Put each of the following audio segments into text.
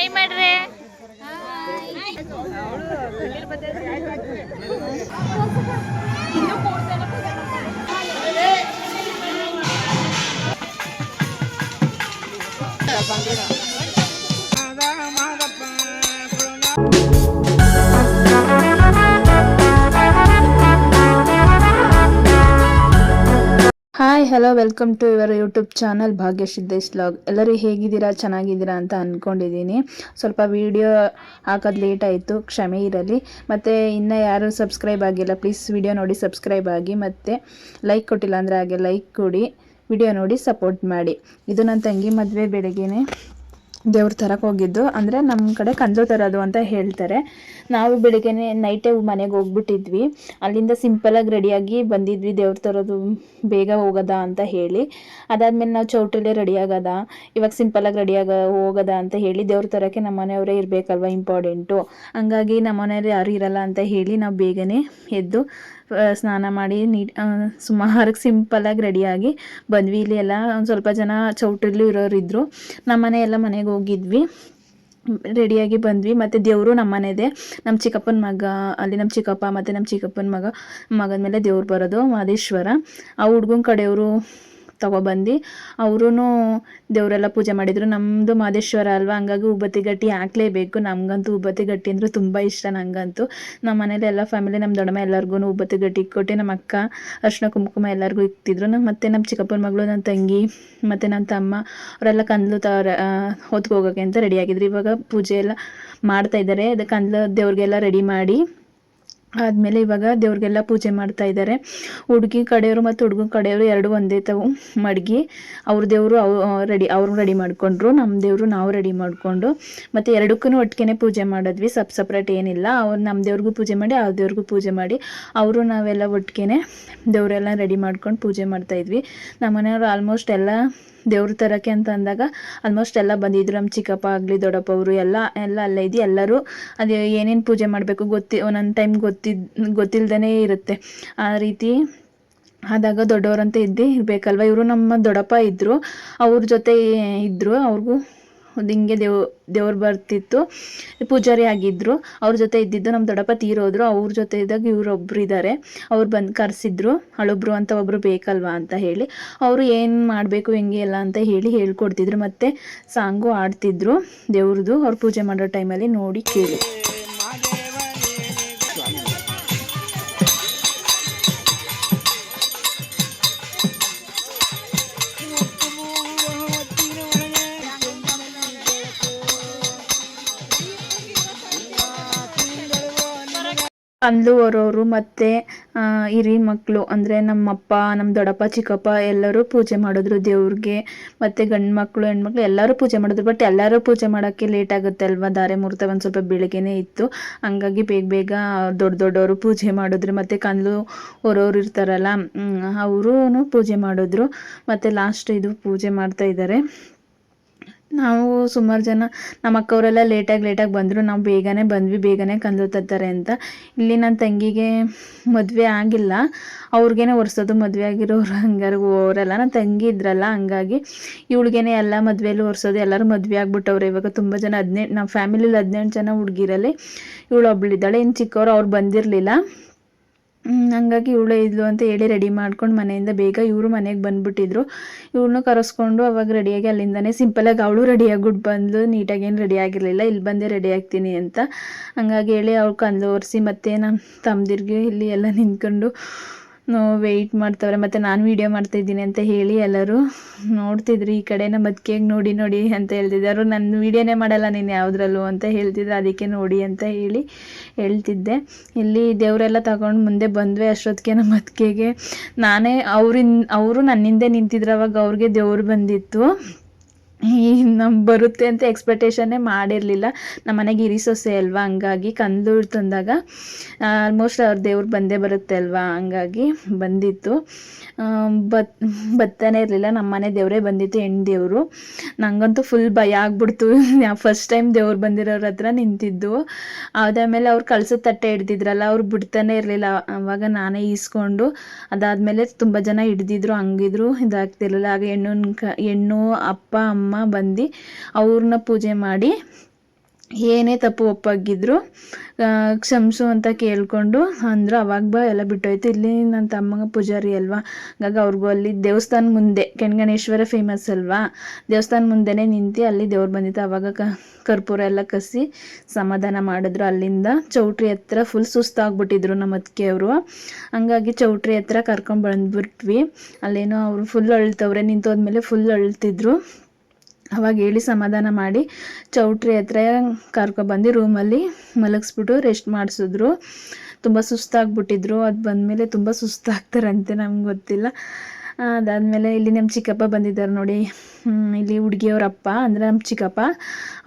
Hi ಮಾಡ್ರಿ hi hello welcome to your YouTube channel Bhagya Siddesh log ಎಲ್ಲರೂ ಹೇಗಿದ್ದೀರಾ, ಚೆನ್ನಾಗಿದ್ದೀರಾ ಅಂತ ಅಂದ್ಕೊಂಡಿದ್ದೀನಿ ಸ್ವಲ್ಪ ವೀಡಿಯೋ ಹಾಕೋದು ಲೇಟ್ ಆಯಿತು, ಕ್ಷಮೆ ಇರಲಿ. ಮತ್ತು ಇನ್ನು ಯಾರೂ ಸಬ್ಸ್ಕ್ರೈಬ್ ಆಗಿಲ್ಲ ಪ್ಲೀಸ್ ವಿಡಿಯೋ ನೋಡಿ ಸಬ್ಸ್ಕ್ರೈಬ್ ಆಗಿ. ಮತ್ತು ಲೈಕ್ ಕೊಟ್ಟಿಲ್ಲ ಅಂದರೆ ಹಾಗೆ ಲೈಕ್ ಕೊಡಿ ವಿಡಿಯೋ ನೋಡಿ ಸಪೋರ್ಟ್ ಮಾಡಿ. ಇದು ನನ್ನ ತಂಗಿ ಮದುವೆ ಬೆಳಗ್ಗೆನೆ. ದೇವ್ರ ತರಕ್ಕೆ ಹೋಗಿದ್ದು. ಅಂದರೆ ನಮ್ಮ ಕಡೆ ಕಂದು ತರೋದು ಅಂತ ಹೇಳ್ತಾರೆ. ನಾವು ಬೆಳಿಗ್ಗೆನೆ ನೈಟೇ ಮನೆಗೆ ಹೋಗ್ಬಿಟ್ಟಿದ್ವಿ. ಅಲ್ಲಿಂದ ಸಿಂಪಲಾಗಿ ರೆಡಿಯಾಗಿ ಬಂದಿದ್ವಿ. ದೇವ್ರ ತರೋದು ಬೇಗ ಹೋಗದ ಅಂತ ಹೇಳಿ. ಅದಾದಮೇಲೆ ನಾವು ಚೌಟ್ರಲ್ಲೇ ರೆಡಿ ಆಗೋದ. ಇವಾಗ ಸಿಂಪಲಾಗಿ ರೆಡಿಯಾಗ ಹೋಗದ ಅಂತ ಹೇಳಿ ದೇವ್ರ ತರೋಕ್ಕೆ ನಮ್ಮ ಮನೆಯವರೇ ಇರಬೇಕಲ್ವ ಇಂಪಾರ್ಟೆಂಟು ಹಂಗಾಗಿ ನಮ್ಮ ಮನೆಯವ್ರು ಯಾರು ಇರಲ್ಲ ಅಂತ ಹೇಳಿ ನಾವು ಬೇಗನೆ ಎದ್ದು ಸ್ನಾನ ಮಾಡಿ ನೀಟ್ ಸುಮಾರು ಸಿಂಪಲಾಗಿ ರೆಡಿಯಾಗಿ ಬಂದ್ವಿ. ಇಲ್ಲಿ ಎಲ್ಲ ಒಂದು ಸ್ವಲ್ಪ ಜನ ಚೌಟ್ರಲ್ಲೂ ಇರೋರು ಇದ್ದರು ನಮ್ಮ ಮನೆ ಎಲ್ಲ ಮನೆಗೆ ಹೋಗಿದ್ವಿ. ರೆಡಿಯಾಗಿ ಬಂದ್ವಿ. ಮತ್ತು ದೇವರು ನಮ್ಮ ಮನೆದೆ. ನಮ್ಮ ಚಿಕ್ಕಪ್ಪನ ಮಗ, ಅಲ್ಲಿ ನಮ್ಮ ಚಿಕ್ಕಪ್ಪ ಮತ್ತು ನಮ್ಮ ಚಿಕ್ಕಪ್ಪನ ಮಗ, ಮಗನ ಮೇಲೆ ದೇವ್ರು ಬರೋದು ಮಾದೇಶ್ವರ ಆ ಹುಡ್ಗನ ಕಡೆಯವರು ತಗೊಬಂದು ಅವರೂ ದೇವರೆಲ್ಲ ಪೂಜೆ ಮಾಡಿದರು. ನಮ್ಮದು ಮಾದೇಶ್ವರ ಅಲ್ವಾ? ಹಂಗಾಗಿ ಉಬ್ಬತ್ತಿ ಗಟ್ಟಿ ಹಾಕ್ಲೇಬೇಕು. ನಮಗಂತೂ ಉಬ್ಬತ್ತಿ ಗಟ್ಟಿ ಅಂದರೆ ತುಂಬ ಇಷ್ಟ ನನಗಂತೂ ನಮ್ಮ ಮನೇಲಿ ಎಲ್ಲ ಫ್ಯಾಮಿಲಿ ನಮ್ಮ ದೊಡ್ಡಮ್ಮ ಎಲ್ಲರಿಗೂ ಉಬ್ಬತ್ತಿ ಗಟ್ಟಿ ಕೊಟ್ಟು ನಮ್ಮ ಅಕ್ಕ ಅರ್ಶಿನ ಕುಂಕುಮ ಎಲ್ಲರಿಗೂ ಇಕ್ತಿದ್ರು. ನಮ್ಮ ಮತ್ತು ನಮ್ಮ ಚಿಕ್ಕಪ್ಪನ ಮಗಳು ನನ್ನ ತಂಗಿ ಮತ್ತು ನನ್ನ ತಮ್ಮ, ಅವರೆಲ್ಲ ಕಂದ್ಲು ತ ಹೊತ್ಕೋಗೋಕೆ ಅಂತ ರೆಡಿ ಆಗಿದ್ರು. ಇವಾಗ ಪೂಜೆ ಎಲ್ಲ ಮಾಡ್ತಾ ಇದ್ದಾರೆ. ಅದಕ್ಕೆ ಕಂದ್ಲು ದೇವ್ರಿಗೆಲ್ಲ ರೆಡಿ ಮಾಡಿ ಆದಮೇಲೆ ಇವಾಗ ದೇವ್ರಿಗೆಲ್ಲ ಪೂಜೆ ಮಾಡ್ತಾ ಇದ್ದಾರೆ ಹುಡುಗಿ ಕಡೆಯವರು ಮತ್ತು ಹುಡುಗನ ಕಡೆಯವರು ಎರಡು ಒಂದೇ ತಾವು ಮಡಗಿ. ಅವ್ರ ದೇವರು ಅವ್ ರೆಡಿ ಅವರು ರೆಡಿ ಮಾಡಿಕೊಂಡ್ರು ನಮ್ಮ ದೇವರು ನಾವು ರೆಡಿ ಮಾಡಿಕೊಂಡು. ಮತ್ತು ಎರಡಕ್ಕೂ ಒಟ್ಟಿಗೆ ಪೂಜೆ ಮಾಡಿದ್ವಿ, ಸಪ್ ಸಪ್ರೇಟ್ ಏನಿಲ್ಲ. ಅವ್ರು ನಮ್ಮ ದೇವ್ರಿಗೂ ಪೂಜೆ ಮಾಡಿ, ಅವ್ರ ದೇವ್ರಿಗೂ ಪೂಜೆ ಮಾಡಿ. ಅವರು ನಾವೆಲ್ಲ ಒಟ್ಟಿಗೆ ದೇವರೆಲ್ಲ ರೆಡಿ ಮಾಡ್ಕೊಂಡು ಪೂಜೆ ಮಾಡ್ತಾಯಿದ್ವಿ ನಮ್ಮ ಮನೆಯವರು ಆಲ್ಮೋಸ್ಟ್ ಎಲ್ಲ ದೇವ್ರ ತರಕ್ಕೆ ಅಂತ ಅಂದಾಗ ಆಲ್ಮೋಸ್ಟ್ ಎಲ್ಲ ಬಂದಿದ್ರು. ನಮ್ಮ ಚಿಕ್ಕಪ್ಪ ಆಗಲಿ, ದೊಡ್ಡಪ್ಪ ಅವರು ಎಲ್ಲ ಎಲ್ಲ ಅಲ್ಲೇ ಇದ್ದು ಎಲ್ಲರೂ ಅದೇ ಏನೇನು ಪೂಜೆ ಮಾಡಬೇಕು ಗೊತ್ತಿ, ಒಂದೊಂದು ಟೈಮ್ ಗೊತ್ತಿದ್ದು ಗೊತ್ತಿಲ್ಲದೇ ಇರುತ್ತೆ. ಆ ರೀತಿ ಆದಾಗ ದೊಡ್ಡವರಂತ ಇದ್ದೇ ಇರಬೇಕಲ್ವ? ಇವರು ನಮ್ಮ ದೊಡ್ಡಪ್ಪ ಇದ್ದರು ಅವ್ರ ಜೊತೆ ಇದ್ದರು ಅವ್ರಿಗೂ ಹಿಂಗೆ ದೇವ್, ದೇವ್ರು ಬರ್ತಿತ್ತು. ಪೂಜಾರಿ ಆಗಿದ್ದರು ಅವ್ರ ಜೊತೆ ಇದ್ದಿದ್ದು ನಮ್ಮ ದೊಡ್ಡಪ್ಪ ತೀರೋದ್ರು, ಅವ್ರ ಜೊತೆ ಇದ್ದಾಗ ಇವರೊಬ್ರು ಇದ್ದಾರೆ ಅವ್ರು ಬಂದು ಕರೆಸಿದ್ರು, ಅಳೊಬ್ರು ಅಂತ ಒಬ್ಬರು ಬೇಕಲ್ವಾ? ಅಂತ ಹೇಳಿ. ಅವರು ಏನು ಮಾಡಬೇಕು, ಹೆಂಗೆ ಎಲ್ಲ ಅಂತ ಹೇಳಿ ಹೇಳ್ಕೊಡ್ತಿದ್ರು. ಮತ್ತು ಸಾಂಗು ಆಡ್ತಿದ್ರು ದೇವ್ರದ್ದು ಅವ್ರು ಪೂಜೆ ಮಾಡೋ ಟೈಮಲ್ಲಿ ನೋಡಿ ಕೇಳಿ. ಅಂದು ಅವರವರು ಮತ್ತು ಹಿರಿ ಮಕ್ಕಳು ಅಂದರೆ ನಮ್ಮಪ್ಪ ನಮ್ಮ ದೊಡ್ಡಪ್ಪ, ಚಿಕ್ಕಪ್ಪ ಎಲ್ಲರೂ ಪೂಜೆ ಮಾಡಿದ್ರು ದೇವ್ರಿಗೆ. ಮತ್ತು ಗಂಡು ಮಕ್ಕಳು ಹೆಣ್ಮಕ್ಳು ಎಲ್ಲರೂ ಪೂಜೆ ಮಾಡಿದ್ರು. ಬಟ್ ಎಲ್ಲರೂ ಪೂಜೆ ಮಾಡೋಕ್ಕೆ ಲೇಟ್ ಆಗುತ್ತೆ ಅಲ್ವಾ? ಧಾರೆ ಮುಹೂರ್ತ ಒಂದು ಸ್ವಲ್ಪ ಬೆಳಗ್ಗೆನೇ ಇತ್ತು. ಹಂಗಾಗಿ ಬೇಗ ಬೇಗ ದೊಡ್ಡ ದೊಡ್ಡವರು ಪೂಜೆ ಮಾಡಿದ್ರು. ಮತ್ತು ಕಂದ್ಲು ಹೊರೋರು ಇರ್ತಾರಲ್ಲ ಅವರೂ ಪೂಜೆ ಮಾಡಿದ್ರು. ಮತ್ತು ಲಾಸ್ಟ್ ಇದು ಪೂಜೆ ಮಾಡ್ತಾ ಇದ್ದಾರೆ. ನಾವು ಸುಮಾರು ಜನ ನಮ್ಮ ಅಕ್ಕವರೆಲ್ಲ ಲೇಟಾಗಿ ಲೇಟಾಗಿ ಬಂದರು. ನಾವು ಬೇಗನೆ ಬಂದ್ವಿ, ಬೇಗನೆ ಕಂದು ತರ್ತಾರೆ ಅಂತ. ಇಲ್ಲಿ ನನ್ನ ತಂಗಿಗೆ ಮದುವೆ ಆಗಿಲ್ಲ. ಅವ್ರಿಗೇನೆ ಒರೆಸೋದು ಮದುವೆ ಆಗಿರೋರು ಹಂಗಾರು ಅವರೆಲ್ಲ ನನ್ನ ತಂಗಿ ಇದ್ರಲ್ಲ, ಹಂಗಾಗಿ ಇವಳಿಗೇನೆ ಎಲ್ಲ ಮದುವೆಯಲ್ಲಿ ಒರೆಸೋದು, ಎಲ್ಲರೂ ಮದುವೆ ಆಗ್ಬಿಟ್ಟವ್ರೆ. ಇವಾಗ ತುಂಬ ಜನ ಹದಿನೆಂಟು ನಮ್ಮ ಫ್ಯಾಮಿಲಿಲಿ ಹದಿನೆಂಟು ಜನ ಹುಡುಗಿರಲ್ಲಿ ಇವಳು ಒಬ್ಬಳಿದ್ದಾಳೆ ಇನ್ನು ಚಿಕ್ಕವರು ಅವ್ರು ಬಂದಿರಲಿಲ್ಲ. ಹಂಗಾಗಿ ಇವಳೇ ಇದ್ಲು ಅಂತ ಹೇಳಿ ರೆಡಿ ಮಾಡ್ಕೊಂಡು ಮನೆಯಿಂದ ಬೇಗ ಇವರು ಮನೆಗೆ ಬಂದ್ಬಿಟ್ಟಿದ್ರು. ಇವ್ರನ್ನೂ ಕರೆಸ್ಕೊಂಡು ಅವಾಗ ರೆಡಿಯಾಗಿ ಅಲ್ಲಿಂದನೇ ಸಿಂಪಲಾಗಿ ಅವಳು ರೆಡಿ ಆಗ್ಬಿಟ್ಟು ಬಂದ್ಲು ನೀಟಾಗಿ ಏನು ರೆಡಿ ಆಗಿರಲಿಲ್ಲ. ಇಲ್ಲಿ ಬಂದೇ ರೆಡಿ ಆಗ್ತೀನಿ ಅಂತ. ಹಂಗಾಗಿ ಹೇಳಿ ಅವ್ಳು ಕಂದು ಒರೆಸಿ ಮತ್ತೆ ನಮ್ಮ ತಮ್ಮದಿರ್ಗೆ ಇಲ್ಲಿ ಎಲ್ಲ ನಿಂತ್ಕೊಂಡು ವೆಯ್ಟ್ ಮಾಡ್ತವ್ರೆ, ಮತ್ತು ನಾನು ವೀಡಿಯೋ ಮಾಡ್ತಾಯಿದ್ದೀನಿ ಅಂತ ಹೇಳಿ ಎಲ್ಲರೂ ನೋಡ್ತಿದ್ರು. ಈ ಕಡೆ ನಮ್ಮ ನೋಡಿ ನೋಡಿ ಅಂತ ಹೇಳ್ತಿದ್ದರು ನನ್ನ ವಿಡಿಯೋನೇ ಮಾಡಲ್ಲ, ನೀನು ಯಾವುದ್ರಲ್ಲೂ ಅಂತ ಹೇಳ್ತಿದ್ರು. ಅದಕ್ಕೆ ನೋಡಿ ಅಂತ ಹೇಳಿ ಹೇಳ್ತಿದ್ದೆ. ಇಲ್ಲಿ ದೇವರೆಲ್ಲ ತಗೊಂಡು ಮುಂದೆ ಬಂದ್ವಿ ಅಷ್ಟೊತ್ತಿಗೆ ನಮ್ಮ ಮದ್ಕೆಗೆ ನಾನೇ ಅವ್ರಿಂದ ಅವರು ನನ್ನಿಂದೆ ನಿಂತಿದ್ರು, ಅವಾಗ ಅವ್ರಿಗೆ ದೇವ್ರು ಬಂದಿತ್ತು. ಈ ನಮ್ಮ ಬರುತ್ತೆ ಅಂತ ಎಕ್ಸ್ಪೆಕ್ಟೇಷನ್ನೇ ಮಾಡಿರಲಿಲ್ಲ. ನಮ್ಮ ಮನೆಗೆ ಹಿರಿ ಸೊಸೆ ಅಲ್ವಾ? ಹಂಗಾಗಿ ಕಂದು ತಂದಾಗ ಆಲ್ಮೋಸ್ಟ್ ಅವ್ರ ದೇವ್ರು ಬಂದೇ ಬರುತ್ತೆ ಅಲ್ವಾ? ಹಂಗಾಗಿ ಬಂದಿತ್ತು. ಬತ್, ಬತ್ತಾನೆ ಇರಲಿಲ್ಲ. ನಮ್ಮ ಮನೆ ದೇವರೇ ಬಂದಿತ್ತು ಹೆಣ್ಣು ದೇವರು. ನನಗಂತೂ ಫುಲ್ ಭಯ ಆಗ್ಬಿಡ್ತು. ಫಸ್ಟ್ ಟೈಮ್ ದೇವ್ರು ಬಂದಿರೋರ ಹತ್ರ ನಿಂತಿದ್ದು. ಅದಾದಮೇಲೆ ಅವ್ರು ಕಳ್ಸದ ತಟ್ಟೆ ಹಿಡ್ದಿದ್ರಲ್ಲ, ಅವ್ರು ಬಿಡ್ತಾನೆ ಇರಲಿಲ್ಲ. ಅವಾಗ ನಾನೇ ಈಸ್ಕೊಂಡು, ಅದಾದಮೇಲೆ ತುಂಬ ಜನ ಹಿಡ್ದಿದ್ರು, ಹಂಗಿದ್ರು, ಇದಾಗ್ತಿರಲಿಲ್ಲ. ಆಗ ಹೆಣ್ಣು ಹೆಣ್ಣು, ಅಪ್ಪ, ಅಮ್ಮ ಬಂದು ಅವ್ರನ್ನ ಪೂಜೆ ಮಾಡಿ ಏನೇ ತಪ್ಪು ಒಪ್ಪಾಗಿದ್ರು ಕ್ಷಮಿಸು ಅಂತ ಕೇಳಿಕೊಂಡು ಅಂದರು. ಅವಾಗ ಬಾ, ಎಲ್ಲ ಬಿಟ್ಟೋಯ್ತು. ಇಲ್ಲಿ ನನ್ನ ತಮ್ಮಗ ಪೂಜಾರಿ ಅಲ್ವಾ? ಹಾಗಾಗಿ ಅವ್ರಿಗೂ ಅಲ್ಲಿ ದೇವಸ್ಥಾನ ಮುಂದೆ ಕೆಣಗಣೇಶ್ವರ ಫೇಮಸ್ ಅಲ್ವಾ? ದೇವಸ್ಥಾನ ಮುಂದೆನೇ ನಿಂತು ಅಲ್ಲಿ ದೇವ್ರು ಬಂದಿತ್ತು. ಅವಾಗ ಕರ್ಪೂರ ಎಲ್ಲ ಕಸಿ ಸಮಾಧಾನ ಮಾಡಿದ್ರು. ಅಲ್ಲಿಂದ ಚೌಟ್ರಿ ಹತ್ರ ಫುಲ್ ಸುಸ್ತಾಗ್ಬಿಟ್ಟಿದ್ರು ನಮ್ಮ ಅವರು. ಹಂಗಾಗಿ ಚೌಟ್ರಿ ಹತ್ರ ಕರ್ಕೊಂಡು ಬಂದ್ಬಿಟ್ವಿ. ಅಲ್ಲೇನೋ ಅವರು ಫುಲ್ ಅಳ್ತವ್ರೆ. ನಿಂತೋದ್ಮೇಲೆ ಫುಲ್ ಅಳ್ತಿದ್ರು. ಅವಾಗ ಹೇಳಿ ಸಮಾಧಾನ ಮಾಡಿ ಚೌಟ್ರಿ ಹತ್ರ ಕರ್ಕೊಬಂದು ರೂಮಲ್ಲಿ ಮಲಗಿಸ್ಬಿಟ್ಟು ರೆಸ್ಟ್ ಮಾಡಿಸಿದ್ರು. ತುಂಬ ಸುಸ್ತಾಗ್ಬಿಟ್ಟಿದ್ರು. ಅದು ಬಂದಮೇಲೆ ತುಂಬ ಸುಸ್ತಾಗ್ತಾರಂತೆ ನಮ್ಗೆ ಗೊತ್ತಿಲ್ಲ. ಅದಾದಮೇಲೆ ಇಲ್ಲಿ ನಮ್ಮ ಚಿಕ್ಕಪ್ಪ ಬಂದಿದ್ದಾರೆ ನೋಡಿ. ಇಲ್ಲಿ ಹುಡುಗಿಯವರಪ್ಪ, ಅಂದರೆ ನಮ್ಮ ಚಿಕ್ಕಪ್ಪ,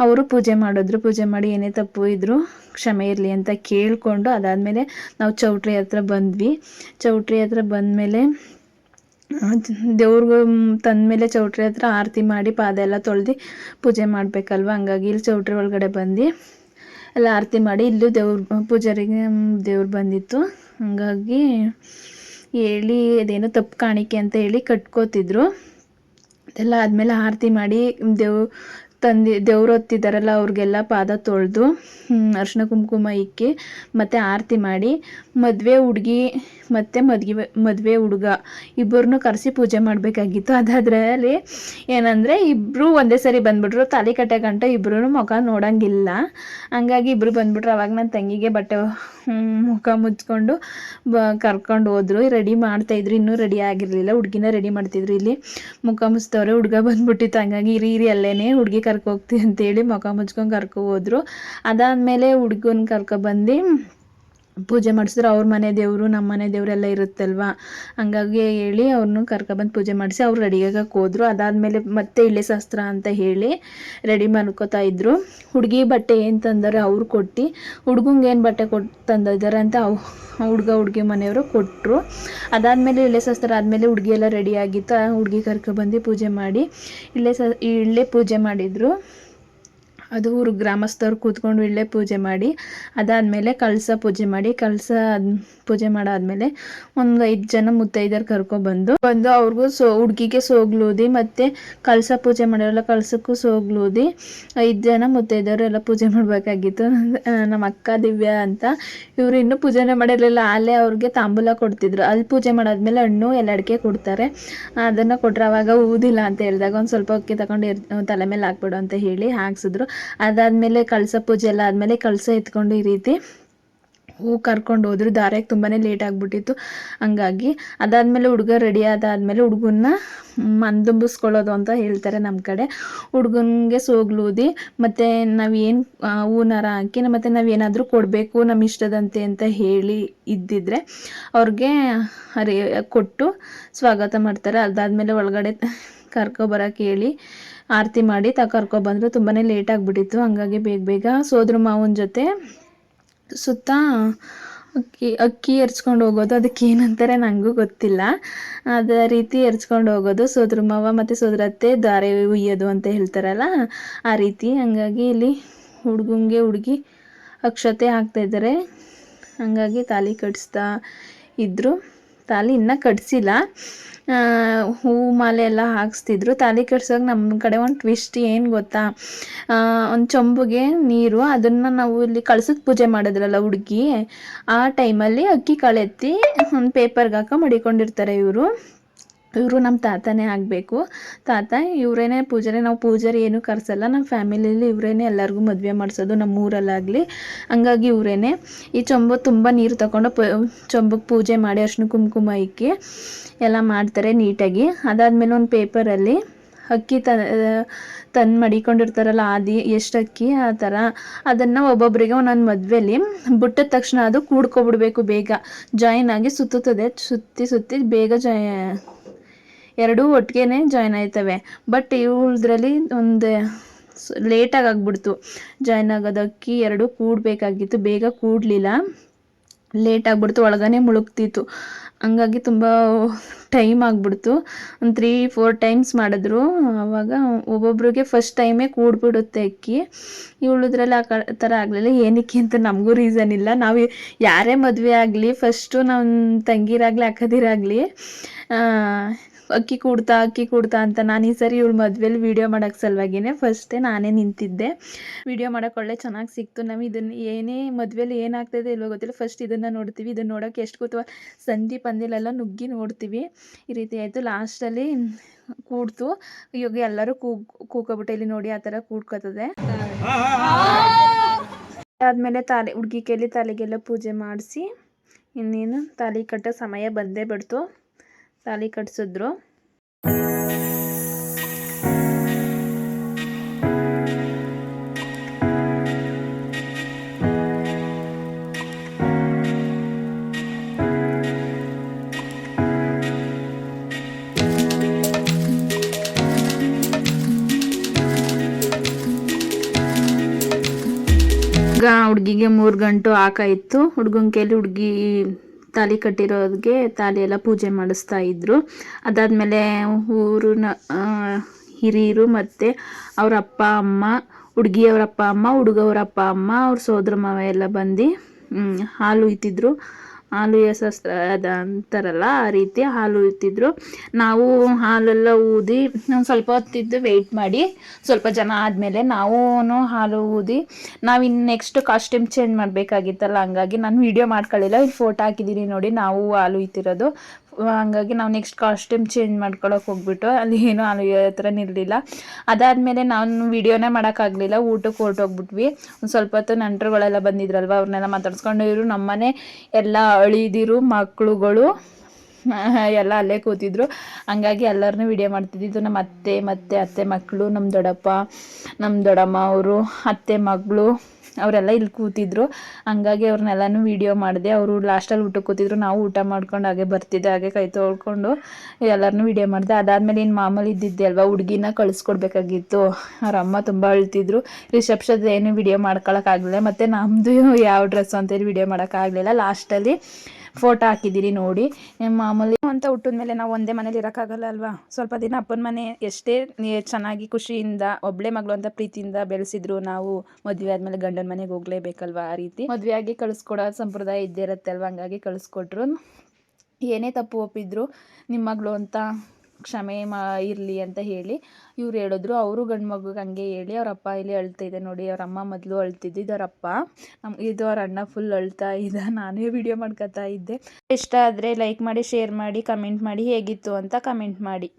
ಅವರು ಪೂಜೆ ಮಾಡಿದ್ರು. ಪೂಜೆ ಮಾಡಿ ಏನೇ ತಪ್ಪು ಇದ್ದರು ಕ್ಷಮೆ ಇರಲಿ ಅಂತ ಕೇಳಿಕೊಂಡು ಅದಾದಮೇಲೆ ನಾವು ಚೌಟ್ರಿ ಹತ್ರ ಬಂದ್ವಿ. ಚೌಟ್ರಿ ಹತ್ರ ಬಂದಮೇಲೆ ದೇವ್ರಿಗೂ ತಂದಮೇಲೆ ಚೌಟ್ರಿ ಹತ್ರ ಆರತಿ ಮಾಡಿ ಪಾದ ಎಲ್ಲ ತೊಳೆದು ಪೂಜೆ ಮಾಡಬೇಕಲ್ವ? ಹಂಗಾಗಿ ಇಲ್ಲಿ ಚೌಟ್ರಿ ಒಳಗಡೆ ಬಂದು ಎಲ್ಲ ಆರತಿ ಮಾಡಿ ಇಲ್ಲೂ ದೇವ್ರ, ಪೂಜಾರಿಗೆ ದೇವ್ರು ಬಂದಿತ್ತು. ಹಂಗಾಗಿ ಹೇಳಿ ಅದೇನೋ ತಪ್ಪು ಕಾಣಿಕೆ ಅಂತ ಹೇಳಿ ಕಟ್ಕೋತಿದ್ರು. ಅದೆಲ್ಲ ಆದಮೇಲೆ ಆರತಿ ಮಾಡಿ ದೇವ್ ತಂದು ದೇವ್ರು ಹೊತ್ತಿದ್ದಾರಲ್ಲ ಅವ್ರಿಗೆಲ್ಲ ಪಾದ ತೊಳೆದು ಅರ್ಶಿನ ಕುಂಕುಮ ಇಕ್ಕಿ, ಮತ್ತು ಆರತಿ ಮಾಡಿ, ಮದುವೆ ಹುಡುಗಿ ಮತ್ತು ಮದ್ವೆ ಮದುವೆ ಹುಡುಗ ಇಬ್ಬರನ್ನೂ ಕರೆಸಿ ಪೂಜೆ ಮಾಡಬೇಕಾಗಿತ್ತು. ಅದಾದ್ರಲ್ಲಿ ಏನಂದರೆ, ಇಬ್ರು ಒಂದೇ ಸರಿ ಬಂದ್ಬಿಟ್ರು, ತಾಲಿ ಕಟ್ಟೆ ಗಂಟ ಇಬ್ಬರೂ ಮುಖ ನೋಡಂಗಿಲ್ಲ. ಹಂಗಾಗಿ ಇಬ್ಬರು ಬಂದ್ಬಿಟ್ರು, ಅವಾಗ ನನ್ನ ತಂಗಿಗೆ ಬಟ್ಟೆ ಮುಖ ಮುಚ್ಕೊಂಡು ಬ ಕರ್ಕೊಂಡು ಹೋದ್ರು. ರೆಡಿ ಮಾಡ್ತಾಯಿದ್ರು ಇನ್ನೂ ರೆಡಿ ಆಗಿರಲಿಲ್ಲ. ಹುಡುಗಿನ ರೆಡಿ ಮಾಡ್ತಿದ್ರು ಇಲ್ಲಿ. ಮುಖ ಮುಚ್ತವ್ರೆ ಹುಡುಗ ಬಂದ್ಬಿಟ್ಟಿತ್ತು. ಹಂಗಾಗಿ ಇರಿ ಇರಿ ಅಲ್ಲೇನೆ ಹುಡುಗಿ ಕರ್ಕೊ ಹೋಗ್ತಿ ಅಂತೇಳಿ ಮುಖ ಮುಚ್ಕೊಂಡು ಕರ್ಕೊ ಹೋದ್ರು. ಅದಾದಮೇಲೆ ಹುಡುಗನ ಕರ್ಕೊಬಂದು ಪೂಜೆ ಮಾಡಿಸಿದ್ರು ಅವ್ರ ಮನೆ ದೇವರು ನಮ್ಮ ಮನೆ ದೇವರೆಲ್ಲ ಇರುತ್ತಲ್ವಾ? ಹಂಗಾಗಿ ಹೇಳಿ ಅವ್ರನ್ನೂ ಕರ್ಕೊಬಂದು ಪೂಜೆ ಮಾಡಿಸಿ ಅವ್ರು ರೆಡಿಯಾಗಕ್ಕೆ ಹೋದ್ರು. ಅದಾದಮೇಲೆ ಮತ್ತೆ ಇಳೆ ಶಾಸ್ತ್ರ ಅಂತ ಹೇಳಿ ರೆಡಿ ಮಾಡ್ಕೋತಾ ಇದ್ರು. ಹುಡುಗಿ ಬಟ್ಟೆ ಏನು ತಂದರೆ ಅವ್ರು ಕೊಟ್ಟು. ಹುಡುಗಂಗೆ ಏನು ಬಟ್ಟೆ ಕೊಟ್ಟು ತಂದಿದ್ದಾರೆ ಅಂತ ಅವು ಹುಡುಗ ಹುಡುಗಿ ಮನೆಯವರು ಕೊಟ್ಟರು ಅದಾದಮೇಲೆ ಇಳೆ ಶಾಸ್ತ್ರ ಆದಮೇಲೆ ಹುಡುಗಿ ಎಲ್ಲ ರೆಡಿ ಆಗಿತ್ತು. ಆ ಹುಡುಗಿ ಕರ್ಕೊಬಂದು ಪೂಜೆ ಮಾಡಿ ಇಳೆ ಸ ಇಳೆ ಪೂಜೆ ಮಾಡಿದರು. ಅದು ಊರು ಗ್ರಾಮಸ್ಥರು ಕೂತ್ಕೊಂಡು ಇಲ್ಲೇ ಪೂಜೆ ಮಾಡಿ, ಅದಾದಮೇಲೆ ಕಳಸ ಪೂಜೆ ಮಾಡಿ, ಕಳಸ ಪೂಜೆ ಮಾಡಾದ್ಮೇಲೆ ಒಂದು ಐದು ಜನ ಮುತ್ತೈದರು ಕರ್ಕೊಬಂದು ಬಂದು ಅವ್ರಿಗೂ ಸೋ ಹುಡುಗಿಗೆ ಸೋಗ್ಲೂದಿ ಮತ್ತು ಕಳಸ ಪೂಜೆ ಮಾಡಿರಲ್ಲ ಕಳಸಕ್ಕೂ ಸೋಗ್ಲೂದಿ ಐದು ಜನ ಮುತ್ತೈದವರು ಎಲ್ಲ ಪೂಜೆ ಮಾಡಬೇಕಾಗಿತ್ತು. ನಮ್ಮ ಅಕ್ಕ ದಿವ್ಯಾ ಅಂತ ಇವರು ಇನ್ನೂ ಪೂಜೆನೇ ಮಾಡಿರಲಿಲ್ಲ. ಅಲ್ಲೇ ಅವ್ರಿಗೆ ತಾಂಬೂಲ ಕೊಡ್ತಿದ್ರು. ಅಲ್ಲಿ ಪೂಜೆ ಮಾಡಾದ್ಮೇಲೆ ಹಣ್ಣು ಎಲ್ಲ ಅಡಿಕೆ ಕೊಡ್ತಾರೆ. ಅದನ್ನು ಕೊಟ್ಟರೆ ಅವಾಗ ಊದಿಲ್ಲ ಅಂತ ಹೇಳಿದಾಗ ಒಂದು ಸ್ವಲ್ಪ ಅಕ್ಕಿ ತಗೊಂಡು ಎರ್, ತಲೆ ಮೇಲೆ ಹಾಕ್ಬಿಡು ಅಂತ ಹೇಳಿ ಹಾಕ್ಸಿದ್ರು. ಅದಾದಮೇಲೆ ಕಳಸ ಪೂಜೆ ಎಲ್ಲ ಆದಮೇಲೆ ಕಳಸ ಎತ್ಕೊಂಡು ಈ ರೀತಿ ಹೂ ಕರ್ಕೊಂಡು ಹೋದ್ರು. ದಾರ್ಯಾಗ ತುಂಬಾ ಲೇಟ್ ಆಗಿಬಿಟ್ಟಿತ್ತು. ಹಂಗಾಗಿ ಅದಾದಮೇಲೆ ಹುಡುಗ ರೆಡಿ ಅದಾದಮೇಲೆ ಹುಡುಗನ್ನ ಮಂದುಂಬಿಸ್ಕೊಳ್ಳೋದು ಅಂತ ಹೇಳ್ತಾರೆ ನಮ್ಮ ಕಡೆ. ಹುಡುಗನಿಗೆ ಸೋಗ್ಲೂದಿ ಮತ್ತು ನಾವೇನು ಹೂನಾರ ಹಾಕಿ, ಮತ್ತು ನಾವೇನಾದರೂ ಕೊಡಬೇಕು ನಮ್ಮ ಇಷ್ಟದಂತೆ ಅಂತ ಹೇಳಿ ಇದ್ದಿದ್ರೆ ಅವ್ರಿಗೆ ಹರಿ ಕೊಟ್ಟು ಸ್ವಾಗತ ಮಾಡ್ತಾರೆ. ಅದಾದಮೇಲೆ ಒಳಗಡೆ ಕರ್ಕೊಬರಕ್ಕೆ ಹೇಳಿ ಆರತಿ ಮಾಡಿ ತ ಕರ್ಕೊಬಂದ್ರು ತುಂಬಾ ಲೇಟ್ ಆಗಿಬಿಟ್ಟಿತ್ತು. ಹಂಗಾಗಿ ಬೇಗ ಬೇಗ ಸೋದ್ರ ಮಾವನ ಜೊತೆ. ಸುತ್ತ ಅಕ್ಕಿ ಅಕ್ಕಿ ಎರ್ಚ್ಕೊಂಡು ಹೋಗೋದು. ಅದಕ್ಕೆ ಏನಂತಾರೆ ನನಗೂ ಗೊತ್ತಿಲ್ಲ. ಅದೇ ರೀತಿ ಎರ್ಚ್ಕೊಂಡು ಹೋಗೋದು. ಸೋದ್ರ ಮಾವ ಮತ್ತು ಸೋದರತ್ತೆ ದಾರೆ ಉಯ್ಯೋದು ಅಂತ ಹೇಳ್ತಾರಲ್ಲ ಆ ರೀತಿ. ಹಂಗಾಗಿ ಇಲ್ಲಿ ಹುಡುಗಂಗೆ ಹುಡುಗಿ ಅಕ್ಷತೆ ಹಾಕ್ತಾಯಿದ್ದಾರೆ ಹಂಗಾಗಿ ತಾಲಿ ಕಟ್ಸ್ತಾ ಇದ್ದರು ತಾಲಿ ಇನ್ನೂ ಕಟ್ಸಿಲ್ಲ. ಹೂವು ಮಾಲೆ ಎಲ್ಲ ಹಾಕ್ಸ್ತಿದ್ರು. ತಾಲಿ ಕಟ್ಸೋಕೆ ನಮ್ಮ ಕಡೆ ಒಂದು ಟ್ವಿಸ್ಟ್ ಏನು ಗೊತ್ತಾ? ಒಂದು ಚೊಂಬುಗೆ ನೀರು, ಅದನ್ನು ನಾವು ಇಲ್ಲಿ ಕಳ್ಸದ ಪೂಜೆ ಮಾಡಿದ್ರಲ್ಲ ಹುಡುಗಿ, ಆ ಟೈಮಲ್ಲಿ ಅಕ್ಕಿ ಕಳೆತ್ತಿ ಒಂದು ಪೇಪರ್ಗೆ ಹಾಕೋ ಮಡಿಕೊಂಡಿರ್ತಾರೆ ಇವರು. ಇವರು ನಮ್ಮ ತಾತನೇ ಆಗಬೇಕು. ತಾತ ಇವರೇನೆ ಪೂಜಾರಿ ನಾವು ಪೂಜಾರಿ ಏನು ಕರೆಸಲ್ಲ. ನಮ್ಮ ಫ್ಯಾಮಿಲಿಯಲ್ಲಿ ಇವರೇನೆ ಎಲ್ಲರಿಗೂ ಮದುವೆ ಮಾಡಿಸೋದು ನಮ್ಮ ಊರಲ್ಲಾಗಲಿ. ಹಂಗಾಗಿ ಇವರೇನೆ. ಈ ಚೊಂಬು ತುಂಬ ನೀರು ತಗೊಂಡು ಪ ಚೊಂಬಕ್ಕೆ ಪೂಜೆ ಮಾಡಿ ಅರ್ಶಿನ ಕುಂಕುಮ ಇಕ್ಕಿ ಎಲ್ಲ ಮಾಡ್ತಾರೆ ನೀಟಾಗಿ. ಅದಾದಮೇಲೆ ಒಂದು ಪೇಪರಲ್ಲಿ ಅಕ್ಕಿ ತ, ತಂದು ಮಡಿಕೊಂಡಿರ್ತಾರಲ್ಲ ಆದಿ, ಎಷ್ಟು ಅಕ್ಕಿ ಆ ಥರ ಅದನ್ನು ಒಬ್ಬೊಬ್ಬರಿಗೆ ಒಂದೊಂದು ಮದುವೆಲಿ ಬಿಟ್ಟದ ತಕ್ಷಣ ಅದು ಕೂಡ್ಕೊಬಿಡ್ಬೇಕು ಬೇಗ. ಜಾಯಿನ್ ಆಗಿ ಸುತ್ತುತ್ತದೆ. ಸುತ್ತಿ ಸುತ್ತಿ ಬೇಗ ಜಾಯ್ ಎರಡೂ ಒಟ್ಟಿಗೆ ಜಾಯ್ನ್ ಆಯ್ತವೆ. ಬಟ್ ಇವುದ್ರಲ್ಲಿ ಒಂದು ಲೇಟಾಗಿ ಆಗ್ಬಿಡ್ತು. ಜಾಯ್ನ್ ಆಗೋದು ಅಕ್ಕಿ ಎರಡು ಕೂಡಬೇಕಾಗಿತ್ತು. ಬೇಗ ಕೂಡಲಿಲ್ಲ. ಲೇಟ್ ಆಗ್ಬಿಡ್ತು. ಒಳಗನೆ ಮುಳುಗ್ತಿತ್ತು. ಹಂಗಾಗಿ ತುಂಬ ಟೈಮ್ ಆಗಿಬಿಡ್ತು. ಒಂದು ತ್ರೀ ಫೋರ್ ಟೈಮ್ಸ್ ಮಾಡಿದ್ರು. ಆವಾಗ ಒಬ್ಬೊಬ್ರಿಗೆ ಫಸ್ಟ್ ಟೈಮೇ ಕೂಡ್ಬಿಡುತ್ತೆ ಅಕ್ಕಿ. ಇವಳುದ್ರಲ್ಲಿ ಆ ಕ- ಥರ ಆಗಲಿಲ್ಲ. ಏನಕ್ಕೆ ಅಂತ ನಮಗೂ ರೀಸನ್ ಇಲ್ಲ. ನಾವು ಯಾರೇ ಮದುವೆ ಆಗಲಿ ಫಸ್ಟು ನಮ್ಮ ತಂಗಿರಾಗಲಿ, ಅಕ್ಕದಿರಾಗಲಿ ಅಕ್ಕಿ ಕೂಡ್ತಾ ಅಕ್ಕಿ ಕೂಡ್ತಾ ಅಂತ ನಾನು ಈ ಸರಿ ಇವಳು ಮದುವೆಲಿ ವೀಡಿಯೋ ಮಾಡೋಕ್ಕೆ ಸಲುವಾಗಿನೇ ಫಸ್ಟೇ ನಾನೇ ನಿಂತಿದ್ದೆ. ವೀಡಿಯೋ ಮಾಡೋಕೆ ಒಳ್ಳೆ ಚೆನ್ನಾಗಿ ಸಿಕ್ತು. ನಾವು ಇದನ್ನು ಏನೇ ಮದುವೆಲಿ ಏನಾಗ್ತದೆ ಇಲ್ವೋ ಗೊತ್ತಿಲ್ಲ. ಫಸ್ಟ್ ಇದನ್ನು ನೋಡ್ತೀವಿ. ಇದನ್ನು ನೋಡೋಕೆ ಎಷ್ಟು ಕೂತವ ಸಂಧಿ ಪಂದಿಲೆಲ್ಲ ನುಗ್ಗಿ ನೋಡ್ತೀವಿ. ಈ ರೀತಿ ಆಯಿತು. ಲಾಸ್ಟಲ್ಲಿ ಕೂಡ್ತು. ಇವಾಗ ಎಲ್ಲರೂ ಕೂಗ್, ಕೂಕೋಬಿಟ್ಟು ಇಲ್ಲಿ ನೋಡಿ ಆ ಥರ ಕೂಡ್ಕೋತದೆ. ಆದಮೇಲೆ ತಾಲಿ ಹುಡುಗಿ ಕೇಳಿ ತಾಲಿಗೆಲ್ಲ ಪೂಜೆ ಮಾಡಿಸಿ ಇನ್ನೇನು ತಾಲಿ ಕಟ್ಟೋ ಸಮಯ ಬಂದೇ ಬಿಡ್ತು. ತಾಲಿ ಕಟ್ಸಿದ್ರು. ಹುಡುಗಿಗೆ ಮೂರು ಗಂಟು ಹಾಕಾಯಿತು ಹುಡುಗನ ಕೈಲಿ ಹುಡುಗಿ ತಾಲಿ ಕಟ್ಟಿರೋದಕ್ಕೆ ತಾಲಿ ಎಲ್ಲ ಪೂಜೆ ಮಾಡಿಸ್ತಾ ಇದ್ರು. ಅದಾದಮೇಲೆ ಊರಿನ ಹಿರಿಯರು ಮತ್ತು ಅವ್ರ ಅಪ್ಪ, ಅಮ್ಮ, ಹುಡುಗಿಯವ್ರ ಅಪ್ಪ, ಅಮ್ಮ, ಹುಡುಗವ್ರ ಅಪ್ಪ, ಅಮ್ಮ, ಅವ್ರ ಸೋದರ ಮಾವ ಎಲ್ಲ ಬಂದು ಹಾಲು ಇತ್ತಿದ್ರು ಹಾಲು ಶಾಸ್ತ್ರ ಅದ ಅಂತಾರಲ್ಲ, ಆ ರೀತಿ ಹಾಲು ಇತ್ತಿದ್ರು. ನಾವು ಹಾಲೆಲ್ಲ ಊದಿ ಸ್ವಲ್ಪ ಹೊತ್ತಿದ್ದು ವೆಯ್ಟ್ ಮಾಡಿ, ಸ್ವಲ್ಪ ಜನ ಆದಮೇಲೆ ನಾವು ಹಾಲು ಊದಿ, ನಾವು ಇನ್ನು ನೆಕ್ಸ್ಟ್ ಕಾಸ್ಟ್ಯೂಮ್ ಚೇಂಜ್ ಮಾಡಬೇಕಾಗಿತ್ತಲ್ಲ, ಹಂಗಾಗಿ ನಾನು ವೀಡಿಯೋ ಮಾಡ್ಕೊಳ್ಳಿಲ್ಲ ಇಲ್ಲಿ ಫೋಟೋ ಹಾಕಿದ್ದೀನಿ ನೋಡಿ, ನಾವು ಹಾಲು ಇತ್ತಿರೋದು. ಹಂಗಾಗಿ ನಾವು ನೆಕ್ಸ್ಟ್ ಕಾಸ್ಟ್ಯೂಮ್ ಚೇಂಜ್ ಮಾಡ್ಕೊಳಕ್ಕೆ ಹೋಗ್ಬಿಟ್ಟು ಅಲ್ಲಿ ಏನೂ ಅಲ್ಲಿ ಹತ್ರ ನಿಲ್ಲಲಿಲ್ಲ ಅದಾದಮೇಲೆ ನಾನು ವೀಡಿಯೋನೇ ಮಾಡೋಕ್ಕಾಗಲಿಲ್ಲ ಊಟಕ್ಕೆ ಹೊರ್ಟೋಗ್ಬಿಟ್ವಿ ಒಂದು ಸ್ವಲ್ಪ ಹೊತ್ತು ನೆಂಟರುಗಳೆಲ್ಲ ಬಂದಿದ್ರಲ್ವ ಅವ್ರನ್ನೆಲ್ಲ ಮಾತಾಡ್ಸ್ಕೊಂಡು ಇವರು ನಮ್ಮನೆ ಎಲ್ಲ ಅಳಿದಿರು ಮಕ್ಕಳುಗಳು ಎಲ್ಲ ಅಲ್ಲೇ ಕೂತಿದ್ರು. ಹಂಗಾಗಿ ಎಲ್ಲರನ್ನೂ ವಿಡಿಯೋ ಮಾಡ್ತಿದ್ದಿದ್ದು ನಮ್ಮ ಅತ್ತೆ, ಮತ್ತು ಅತ್ತೆ ಮಕ್ಕಳು ನಮ್ಮ ದೊಡ್ಡಪ್ಪ ನಮ್ಮ ದೊಡ್ಡಮ್ಮ ಅವರು, ಅತ್ತೆ ಮಗಳು, ಅವರೆಲ್ಲ ಇಲ್ಲಿ ಕೂತಿದ್ರು. ಹಂಗಾಗಿ ಅವ್ರನ್ನೆಲ್ಲನೂ ವಿಡಿಯೋ ಮಾಡಿದೆ. ಅವರು ಲಾಸ್ಟಲ್ಲಿ ಊಟಕ್ಕೆ ಕೂತಿದ್ರು. ನಾವು ಊಟ ಮಾಡ್ಕೊಂಡು ಹಾಗೆ ಬರ್ತಿದ್ದೆ. ಹಾಗೆ ಕೈ ತೊಳ್ಕೊಂಡು ಎಲ್ಲರನ್ನೂ ವಿಡಿಯೋ ಮಾಡಿದೆ. ಅದಾದಮೇಲೆ ಇನ್ನು ಮಾಮೂಲಿ ಇದ್ದಿದ್ದೆ ಅಲ್ವಾ, ಹುಡುಗಿನ ಕಳಿಸ್ಕೊಡ್ಬೇಕಾಗಿತ್ತು. ಅವ್ರ ಅಮ್ಮ ತುಂಬ ಅಳ್ತಿದ್ರು. ರಿಸೆಪ್ಷನ್ ಏನು ವಿಡಿಯೋ ಮಾಡ್ಕೊಳಕ್ಕಾಗಲಿಲ್ಲ. ಮತ್ತು ನಮ್ಮದು ಯಾವ ಡ್ರೆಸ್ಸು ಅಂತೇಳಿ ವಿಡಿಯೋ ಮಾಡೋಕ್ಕಾಗಲಿಲ್ಲ. ಲಾಸ್ಟಲ್ಲಿ ಫೋಟೋ ಹಾಕಿದ್ದೀರಿ ನೋಡಿ. ಮಾಮೂಲಿ ಅಂತ ಹುಟ್ಟಿದ ಮೇಲೆ ನಾವು ಒಂದೇ ಮನೇಲಿ ಇರೋಕ್ಕಾಗಲ್ಲ ಅಲ್ವಾ? ಸ್ವಲ್ಪ ದಿನ ಅಪ್ಪನ ಮನೆ ಎಷ್ಟೇ ಚೆನ್ನಾಗಿ ಖುಷಿಯಿಂದ ಒಬ್ಳೆ ಮಗಳು ಅಂತ ಪ್ರೀತಿಯಿಂದ ಬೆಳೆಸಿದ್ರು ನಾವು ಮದುವೆ ಆದಮೇಲೆ ಗಂಡನ ಮನೆಗೆ ಹೋಗ್ಲೇಬೇಕಲ್ವಾ ಆ ರೀತಿ? ಮದುವೆ ಆಗಿ ಕಳಿಸ್ಕೊಡೋ ಸಂಪ್ರದಾಯ ಇದ್ದೇ ಇರುತ್ತೆ ಅಲ್ವಾ? ಹಂಗಾಗಿ ಕಳಿಸ್ಕೊಟ್ರು. ಏನೇ ತಪ್ಪು ಒಪ್ಪಿದ್ರು ನಿಮ್ಮ ಮಗಳು ಅಂತ ಕ್ಷಮೆ ಮಾ ಇರಲಿ ಅಂತ ಹೇಳಿ ಇವ್ರು ಹೇಳಿದ್ರು. ಅವರು ಗಂಡು ಮಗುಗೆ ಹಂಗೆ ಹೇಳಿ ಅವರಪ್ಪ ಇಲ್ಲಿ ಅಳ್ತಾ ಇದೆ ನೋಡಿ, ಅವ್ರ ಅಮ್ಮ ಮೊದಲು ಅಳ್ತಿದ್ದು ಇದು ನಮ್ಮ ಇದು ಅವ್ರ ಅಣ್ಣ ಫುಲ್ ಅಳ್ತಾ ಇದ್ದ ನಾನೇ ವಿಡಿಯೋ ಮಾಡ್ಕೊತಾ ಇದ್ದೆ. ಇಷ್ಟ ಆದರೆ ಲೈಕ್ ಮಾಡಿ ಶೇರ್ ಮಾಡಿ ಕಮೆಂಟ್ ಮಾಡಿ ಹೇಗಿತ್ತು ಅಂತ ಕಮೆಂಟ್ ಮಾಡಿ.